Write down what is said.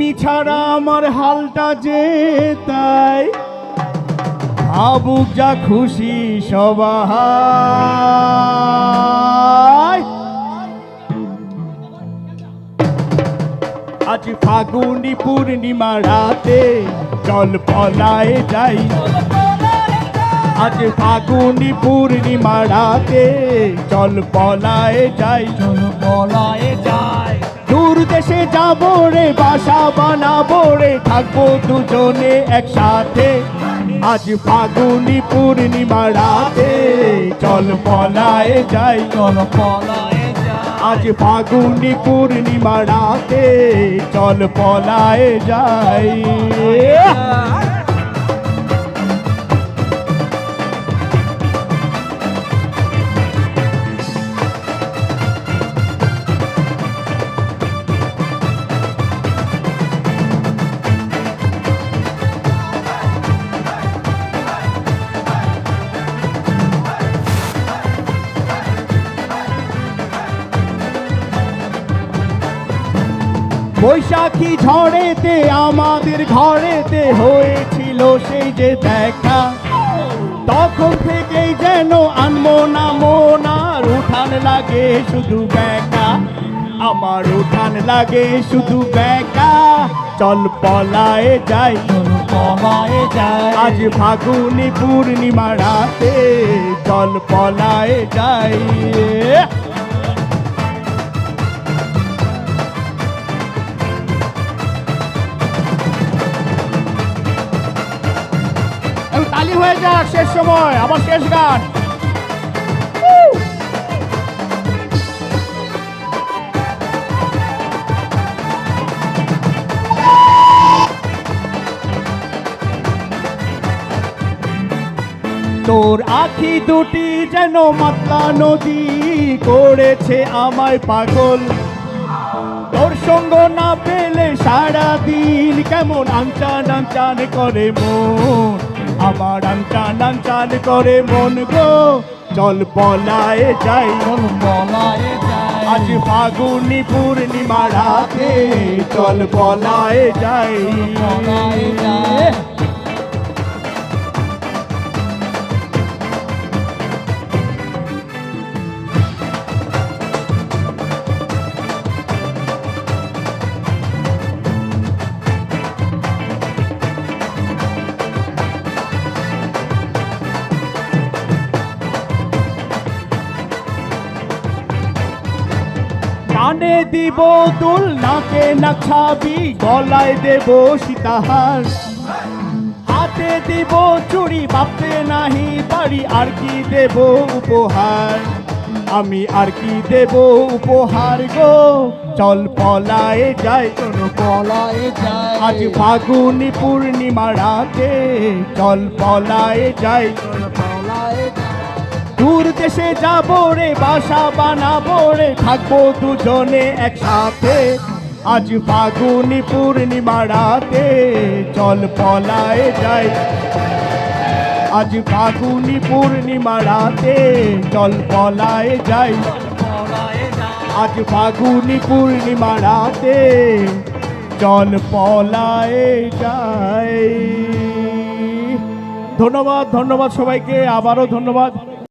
তুমি ছাড়া আমার হালটা যে তাই ভাবুক যা খুশি সবাই। আজ ফাগুনি পূর্ণিমা রাতে চল পলায় যাই। আজ ফাগুনি পূর্ণিমা রাতে চল পলায় যাই। চলো পলায় যায় দূর দেশে যাব রে, বাসা বানাবো রে, থাকব দুজনে একসাথে। আজ ফাগুনি পূর্ণিমা রাতে, চল পলায় যাই, চল পলায় আজ ফাগুনি পূর্ণিমা রাতে, চল পলায় যাই। বৈশাখী ঝড়েতে, আমাদের ঘরেতে হয়েছিল সেই যে দেখা। তখন থেকেই যেন আনমো না মনার উঠান লাগে শুধু বেকা আমার উঠান লাগে শুধু বেকা চল পলায় যাই বলায় যায় আজ ফাগুনি পূর্ণিমা রাতে। চল পলায় যাই। তালি হয়ে যাক শেষ সময় আমার শেষ গান। তোর আখি দুটি যেন মাতলা নদী করেছে আমায় পাগল। তোর সঙ্গ না পেলে সারা দিন কেমন আনচান আনচান করে মন। আমার আনচান চান করে মন গো। চল পলায় যাই। চল পলায় আজ ফাগুনি পূর্ণিমা রাতে। চল পলায় যাই। বলায় যায় কানে দিব দুল, নাকে না খাবি, গলায় দেব সীতাহার। হাতে দিব চুড়ি ভাবতে নাহি বাড়ি, আর কি দেব উপহার? আমি আর কি দেব উপহার গো? চল পলায় যাই, চলো বলায় যায় আজ ফাগুনি পূর্ণিমা রাতে চল পলায় যাই, চলো যায় দূর দেশে যাব রে, বাসা বানাবো রে, থাকব দুজনে একসাথে। আজ ফাগুনি পূর্ণিমা রাতে চল পলায় যাই। আজ ফাগুনি পূর্ণিমা রাতে চল পলায় যাই। আজ ফাগুনি পূর্ণিমা রাতে চল পলায় যাই। ধন্যবাদ ধন্যবাদ সবাইকে, আবারও ধন্যবাদ।